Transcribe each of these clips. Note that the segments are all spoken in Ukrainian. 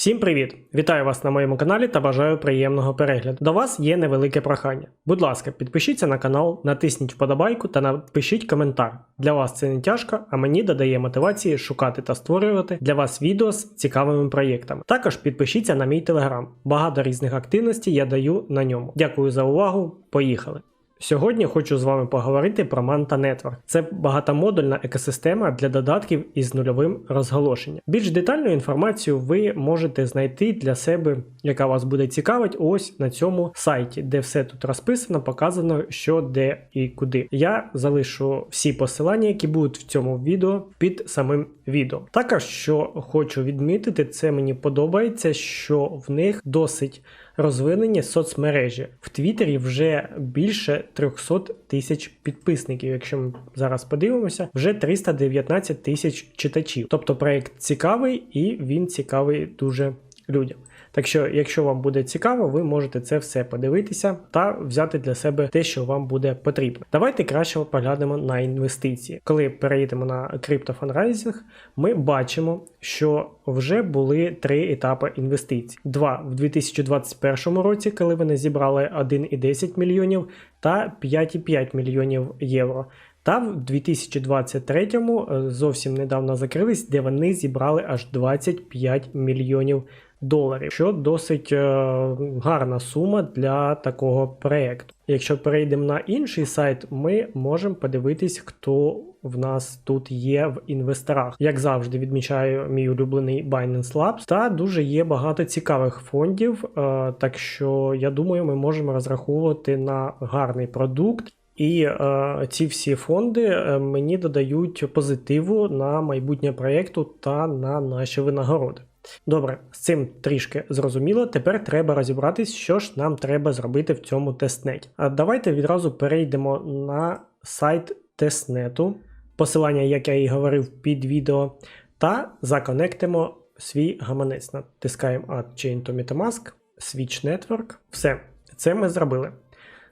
Всім привіт! Вітаю вас на моєму каналі та бажаю приємного перегляду. До вас є невелике прохання. Будь ласка, підпишіться на канал, натисніть вподобайку та напишіть коментар. Для вас це не тяжко, а мені додає мотивації шукати та створювати для вас відео з цікавими проєктами. Також підпишіться на мій телеграм. Багато різних активностей я даю на ньому. Дякую за увагу. Поїхали! Сьогодні хочу з вами поговорити про Manta Network. Це багатомодульна екосистема для додатків із нульовим розголошенням. Більш детальну інформацію ви можете знайти для себе, яка вас буде цікавить, ось на цьому сайті, де все тут розписано, показано, що де і куди. Я залишу всі посилання, які будуть в цьому відео під самим відео. Також що хочу відмітити, це мені подобається, що в них досить розвинені соцмережі. В Твіттері вже більше 300 тисяч підписників. Якщо ми зараз подивимося, вже 319 тисяч читачів. Тобто проект цікавий і він цікавий дуже людям. Так що, якщо вам буде цікаво, ви можете це все подивитися та взяти для себе те, що вам буде потрібно. Давайте краще поглянемо на інвестиції. Коли перейдемо на криптофанрайзинг, ми бачимо, що вже були три етапи інвестицій: два в 2021 році, коли вони зібрали 1,10 мільйонів та 5,5 мільйонів євро. Та в 2023 зовсім недавно закрились, де вони зібрали аж 25 мільйонів доларів, що досить е, гарна сума для такого проєкту. Якщо перейдемо на інший сайт, ми можемо подивитись, хто в нас тут є в інвесторах. Як завжди, відмічаю мій улюблений Binance Labs, та дуже є багато цікавих фондів. Е, так що я думаю, ми можемо розраховувати на гарний продукт. І е, ці всі фонди е, мені додають позитиву на майбутнє проєкту та на наші винагороди. Добре, з цим трішки зрозуміло. Тепер треба розібратись, що ж нам треба зробити в цьому тестнеті. А давайте відразу перейдемо на сайт тестнету, посилання, як я і говорив під відео, та законектимо свій гаманець. Натискаємо Add Chain to Metamask, Switch Network. Все, це ми зробили.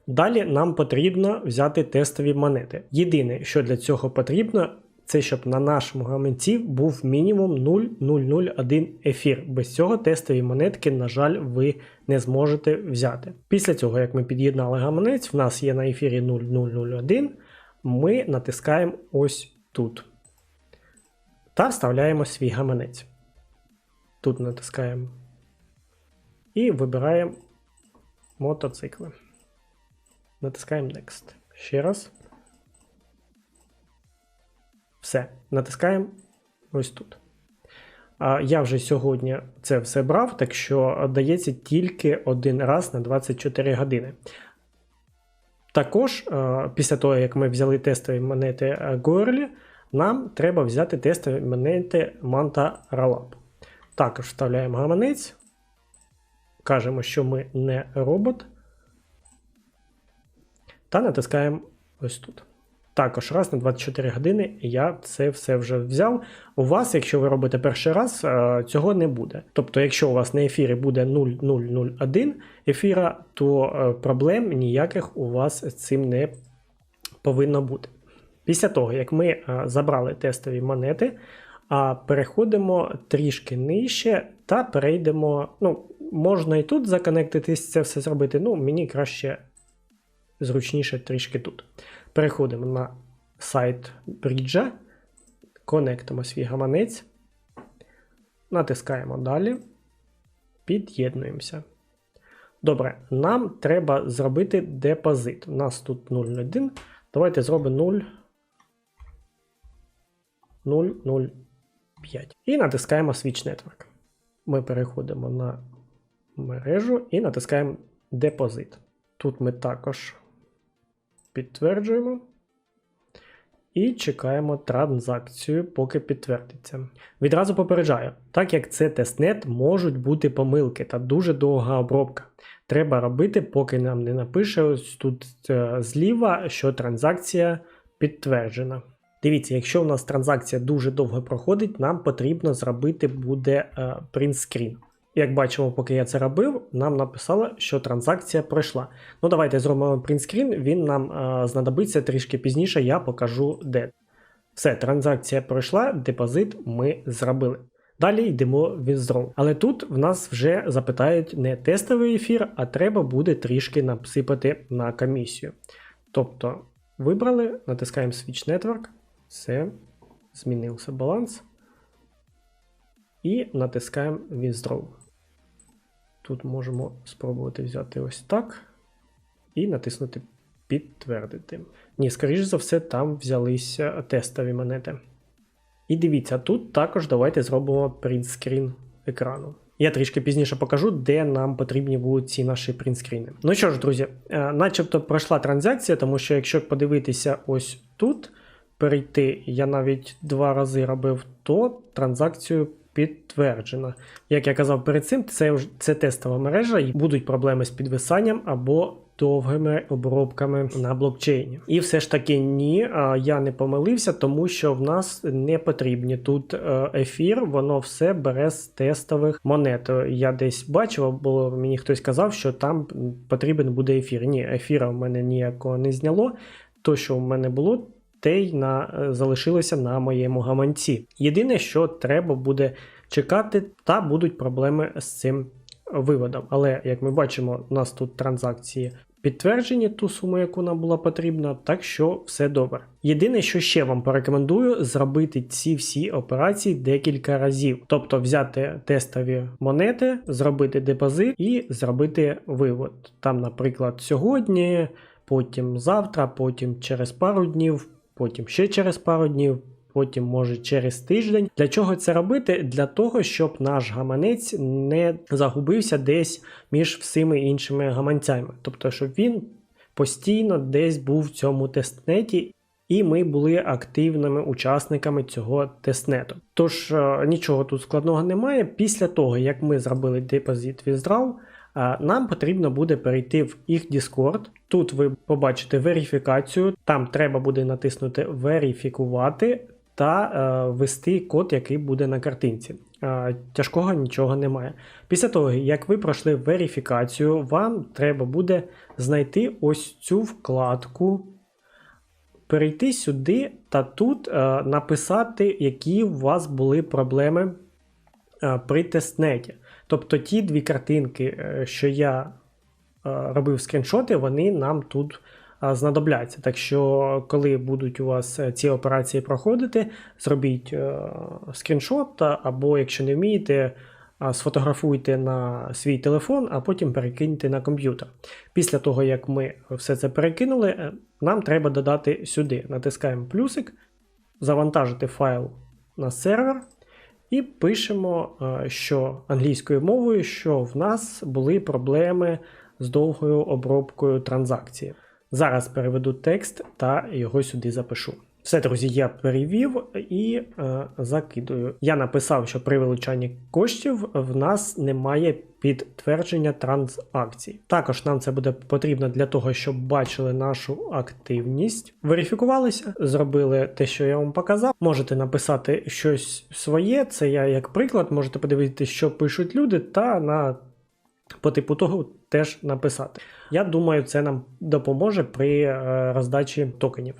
Далі нам потрібно взяти тестові монети. Єдине, що для цього потрібно, це щоб на нашому гаманці був мінімум 0,001 ефір. Без цього тестові монетки, на жаль, ви не зможете взяти. Після цього, як ми під'єднали гаманець, в нас є на ефірі 0,001, ми натискаємо ось тут. Та вставляємо свій гаманець. Тут натискаємо і вибираємо мотоцикли. Натискаємо Next. Ще раз. Все. Натискаємо ось тут. Я вже сьогодні це все брав, так що дається тільки один раз на 24 години. Також, після того, як ми взяли тестові монети Горлі, нам треба взяти тестові монети Manta Rollup. Також вставляємо гаманець. Кажемо, що ми не робот. Та натискаємо ось тут. Також раз на 24 години я це все вже взяв. У вас, якщо ви робите перший раз, цього не буде. Тобто, якщо у вас на ефірі буде 0,001 ефіра, то проблем ніяких у вас з цим не повинно бути. Після того, як ми забрали тестові монети, переходимо трішки нижче та перейдемо. ну, Можна і тут законектитись, це все зробити. Ну, мені краще зручніше трішки тут. Переходимо на сайт бриджа, конектимо свій гаманець, натискаємо далі, під'єднуємося. Добре, нам треба зробити депозит. У нас тут 0,01. Давайте зробимо 0,005. І натискаємо Switch Network. Ми переходимо на мережу і натискаємо депозит. Тут ми також підтверджуємо. І чекаємо транзакцію, поки підтвердиться. Відразу попереджаю, так як це тестнет, можуть бути помилки та дуже довга обробка. Треба робити, поки нам не напише ось тут е, зліва, що транзакція підтверджена. Дивіться, якщо у нас транзакція дуже довго проходить, нам потрібно зробити буде принтскрін. Як бачимо, поки я це робив, нам написало, що транзакція пройшла. Ну, давайте зробимо принтскрін, він нам а, знадобиться трішки пізніше, я покажу де. Все, транзакція пройшла, депозит ми зробили. Далі йдемо в withdraw. Але тут в нас вже запитають не тестовий ефір, а треба буде трішки насипати на комісію. Тобто вибрали, натискаємо Switch Network, все, змінився баланс. І натискаємо Withdraw. Тут можемо спробувати взяти ось так і натиснути Підтвердити. Ні, скоріш за все, там взялися тестові монети. І дивіться, тут також давайте зробимо принтскрін екрану. Я трішки пізніше покажу, де нам потрібні будуть ці наші принтскріни. Ну що ж, друзі, е, начебто пройшла транзакція, тому що якщо подивитися ось тут, перейти, я навіть два рази робив, то транзакцію підтверджено. Як я казав перед цим, це, це тестова мережа, і будуть проблеми з підвисанням або довгими обробками на блокчейні. І все ж таки ні, я не помилився, тому що в нас не потрібні тут е, ефір, воно все бере з тестових монет. Я десь бачив, або мені хтось казав, що там потрібен буде ефір. Ні, ефіра в мене ніякого не зняло. То, що в мене було, те й на, е, залишилося на моєму гаманці. Єдине, що треба буде чекати, та будуть проблеми з цим виводом. Але як ми бачимо, у нас тут транзакції підтверджені ту суму, яку нам була потрібна, так що все добре. Єдине, що ще вам порекомендую, зробити ці всі операції декілька разів, тобто взяти тестові монети, зробити депозит і зробити вивод. Там, наприклад, сьогодні, потім завтра, потім через пару днів, потім ще через пару днів. Потім, може, через тиждень. Для чого це робити? Для того, щоб наш гаманець не загубився десь між всіми іншими гаманцями. Тобто, щоб він постійно десь був в цьому тестнеті, і ми були активними учасниками цього тестнету. Тож е, нічого тут складного немає. Після того, як ми зробили депозит withdraw, нам потрібно буде перейти в їх Discord. Тут ви побачите верифікацію, там треба буде натиснути верифікувати та е, ввести код, який буде на картинці. Е, тяжкого нічого немає. Після того, як ви пройшли верифікацію, вам треба буде знайти ось цю вкладку, перейти сюди та тут е, написати, які у вас були проблеми е, при тестнеті. Тобто ті дві картинки, е, що я е, робив скріншоти, вони нам тут знадобляться. Так що, коли будуть у вас е, ці операції проходити, зробіть е, скріншот, або якщо не вмієте, сфотографуйте на свій телефон, а потім перекиньте на комп'ютер. Після того, як ми все це перекинули, е, нам треба додати сюди. Натискаємо плюсик, завантажити файл на сервер. І пишемо, е, що англійською мовою, що в нас були проблеми з довгою обробкою транзакції. Зараз переведу текст та його сюди запишу. Все, друзі, я перевів і е, закидую. Я написав, що при вилучанні коштів в нас немає підтвердження транзакцій. Також нам це буде потрібно для того, щоб бачили нашу активність. Верифікувалися, зробили те, що я вам показав. Можете написати щось своє. Це я як приклад, можете подивитися, що пишуть люди, та на по типу того теж написати. Я думаю, це нам допоможе при е, роздачі токенів.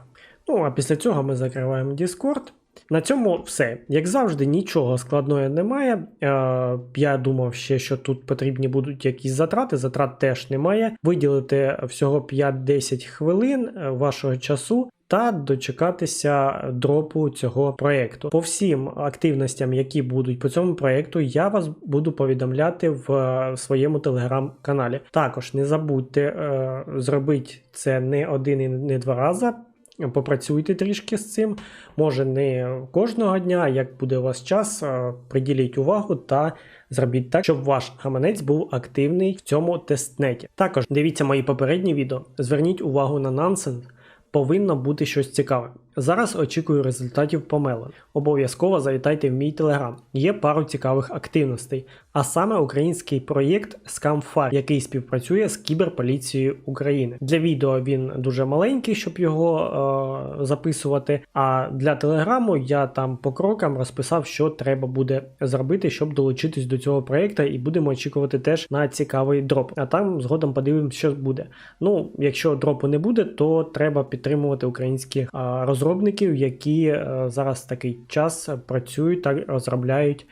Ну а після цього ми закриваємо Discord. На цьому все. Як завжди, нічого складного немає. Е, я думав ще, що тут потрібні будуть якісь затрати. Затрат теж немає. Виділити всього 5-10 хвилин е, вашого часу. Та дочекатися дропу цього проєкту. По всім активностям, які будуть по цьому проєкту, я вас буду повідомляти в е, своєму телеграм-каналі. Також не забудьте е, зробити це не один і не два рази. Попрацюйте трішки з цим. Може, не кожного дня, як буде у вас час, приділіть увагу та зробіть так, щоб ваш гаманець був активний в цьому тестнеті. Також дивіться мої попередні відео. Зверніть увагу на нансенс. Повинно бути щось цікаве. Зараз очікую результатів по Мелон. Обов'язково завітайте в мій телеграм. Є пару цікавих активностей, а саме український проєкт Scamfire, який співпрацює з кіберполіцією України. Для відео він дуже маленький, щоб його е- записувати. А для телеграму я там по крокам розписав, що треба буде зробити, щоб долучитись до цього проєкту, і будемо очікувати теж на цікавий дроп. А там згодом подивимося, що буде. Ну, якщо дропу не буде, то треба підтримувати українських а, розробників, які е, зараз такий час працюють та розробляють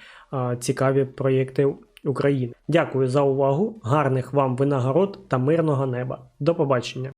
цікаві проєкти України. Дякую за увагу, гарних вам винагород та мирного неба. До побачення!